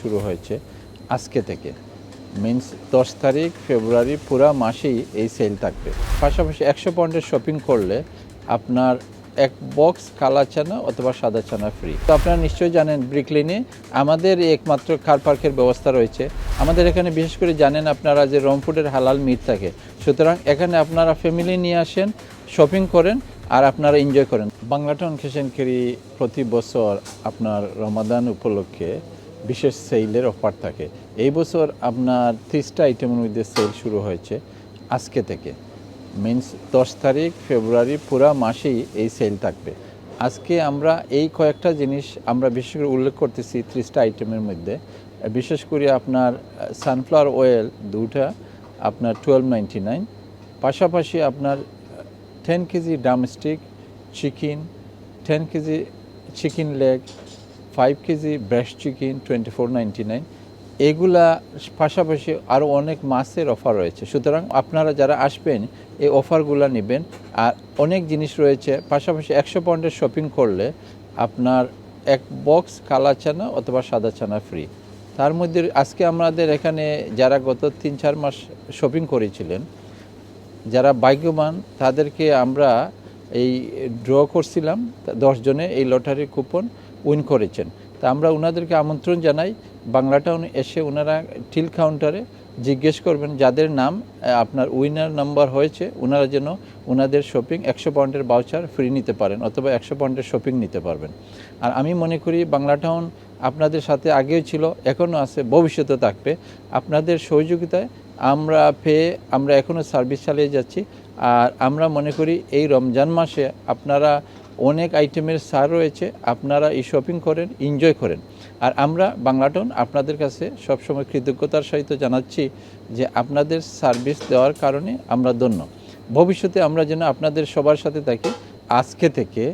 শুরু হয়েছে আজকে থেকে। মিন্স দশ তারিখ ফেব্রুয়ারি পুরা মাসেই এই সেল থাকবে। পাশাপাশি একশো পয়েন্টের শপিং করলে আপনার এক বক্স কালা চানা অথবা সাদা চানা ফ্রি তো আপনারা নিশ্চয়ই জানেন ব্রিকলিনে আমাদের একমাত্র কার পার্কের ব্যবস্থা রয়েছে। আমাদের এখানে বিশেষ করে জানেন আপনারা যে রংপুরের হালাল মিট থাকে। সুতরাং এখানে আপনারা ফ্যামিলি নিয়ে আসেন শপিং করেন আর আপনারা এনজয় করেন। বাংলাটন খেসেনকেরি প্রতি বছর আপনার রমাদান উপলক্ষে বিশেষ সেলের অফার থাকে। এই বছর আপনার ত্রিশটা আইটেমের মধ্যে সেল শুরু হয়েছে আজকে থেকে। মিন্স দশ তারিখ ফেব্রুয়ারি পুরা মাসেই এই সেল থাকবে। আজকে আমরা এই কয়েকটা জিনিস আমরা বিশেষ করে উল্লেখ করতেছি ত্রিশটা আইটেমের মধ্যে। বিশেষ করে আপনার সানফ্লাওয়ার অয়েল দুটা আপনার টুয়েলভ নাইনটি নাইন পাশাপাশি আপনার ten KG drumstick chicken ten KG chicken leg five KG breast chicken twenty four ninety nine এগুলা পাশাপাশি আরও অনেক মাছের অফার রয়েছে। সুতরাং আপনারা যারা আসবেন, এই অফারগুলো নেবেন। আর অনেক জিনিস রয়েছে। পাশাপাশি একশো পয়েন্টের শপিং করলে আপনার এক বক্স কালা চানা অথবা সাদা চানা ফ্রি তার মধ্যে আজকে আমাদের এখানে যারা গত তিন চার মাস শপিং করেছিলেন, যারা ভাগ্যবান, তাদেরকে আমরা এই ড্র করছিলাম দশ জনে এই লটারি কুপন উইন করেছেন। তা আমরা ওনাদেরকে আমন্ত্রণ জানাই বাংলা টাউন এসে ওনারা টিল কাউন্টারে জিজ্ঞেস করবেন যাদের নাম আপনার উইনার নাম্বার হয়েছে ওনারা যেন ওনাদের শপিং একশো পয়েন্টের বাউচার ফ্রি নিতে পারেন অথবা একশো পয়েন্টের শপিং নিতে পারবেন। আর আমি মনে করি বাংলা টাউন আপনাদের সাথে আগেও ছিল, এখনও আছে ভবিষ্যতে থাকবে। আপনাদের সহযোগিতায় আমরা পেয়ে আমরা এখনও সার্ভিস চালিয়ে যাচ্ছি। আর আমরা মনে করি এই রমজান মাসে আপনারা অনেক আইটেমের সার রয়েছে, আপনারা এই শপিং করেন এনজয় করেন। আর আমরা বাংলাটন আপনাদের কাছে সবসময় কৃতজ্ঞতার সহিত জানাচ্ছি যে আপনাদের সার্ভিস দেওয়ার কারণে আমরা ধন্য। ভবিষ্যতে আমরা যেন আপনাদের সবার সাথে থাকি। আজকে থেকে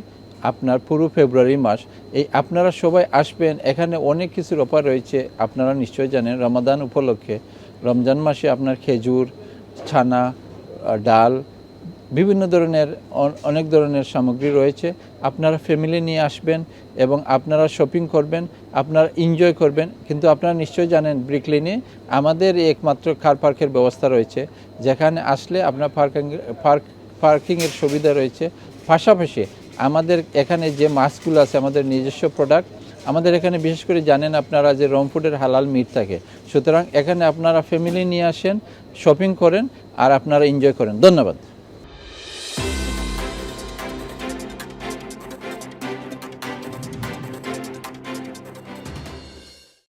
আপনার পুরো ফেব্রুয়ারি মাস, এই আপনারা সবাই আসবেন, এখানে অনেক কিছুর অফার রয়েছে, আপনারা নিশ্চয়ই জানেন রমাদান উপলক্ষে। রমজান মাসে আপনার খেজুর, ছানা, ডাল বিভিন্ন ধরনের অনেক ধরনের সামগ্রী রয়েছে। আপনারা ফ্যামিলি নিয়ে আসবেন এবং আপনারা শপিং করবেন, আপনারা এনজয় করবেন। কিন্তু আপনারা নিশ্চয়ই জানেন ব্রিকলিনে আমাদের একমাত্র কার পার্কের ব্যবস্থা রয়েছে। যেখানে আসলে আপনার পার্কিং পার্ক পার্কিংয়ের সুবিধা রয়েছে। পাশাপাশি আমাদের এখানে যে মাছগুলো আছে, আমাদের নিজস্ব প্রোডাক্ট আমাদের এখানে বিশেষ করে জানেন আপনারা যে রংপুরের হালাল মিট থাকে। সুতরাং এখানে আপনারা ফ্যামিলি নিয়ে আসেন শপিং করেন আর আপনারা এনজয় করেন। ধন্যবাদ।